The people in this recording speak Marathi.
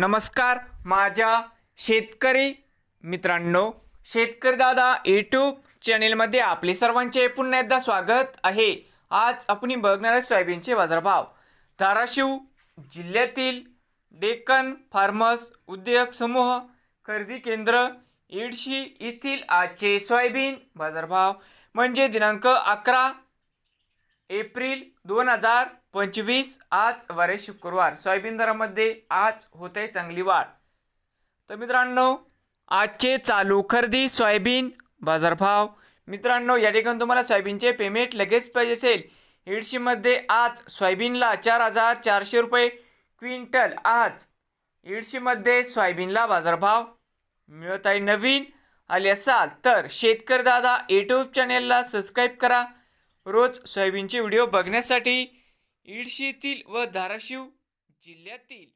नमस्कार माझ्या शेतकरी मित्रांनो शेतकरी दादा यूट्यूब चॅनेलमध्ये आपले सर्वांचे पुन्हा एकदा स्वागत आहे. आज आपण बघणार आहे सोयाबीनचे बाजारभाव. धाराशिव जिल्ह्यातील डेक्कन फार्मर्स उद्योग समूह खरेदी केंद्र इडशी येथील आजचे सोयाबीन बाजारभाव. म्हणजे दिनांक अकरा एप्रिल दोन हजार पंचवीस आज वारे शुक्रवार. सोयाबीन दरामध्ये आज होते चांगली वाढ. तर मित्रांनो आजचे चालू खरेदी सोयाबीन बाजारभाव. मित्रांनो या ठिकाणी तुम्हाला सोयाबीनचे पेमेंट लगेच पाहिजे असेल. इडशीमध्ये आज सोयाबीनला चार हजार चारशे रुपये क्विंटल आज. इडशीमध्ये सोयाबीनला बाजारभाव मिळत आहे नवीन. आले असाल तर शेतकरी दादा यूट्यूब चॅनेलला सबस्क्राईब करा. रोज सोयाबीनचे व्हिडिओ बघण्यासाठी इडशीतील व धाराशिव जिल्ह्यातील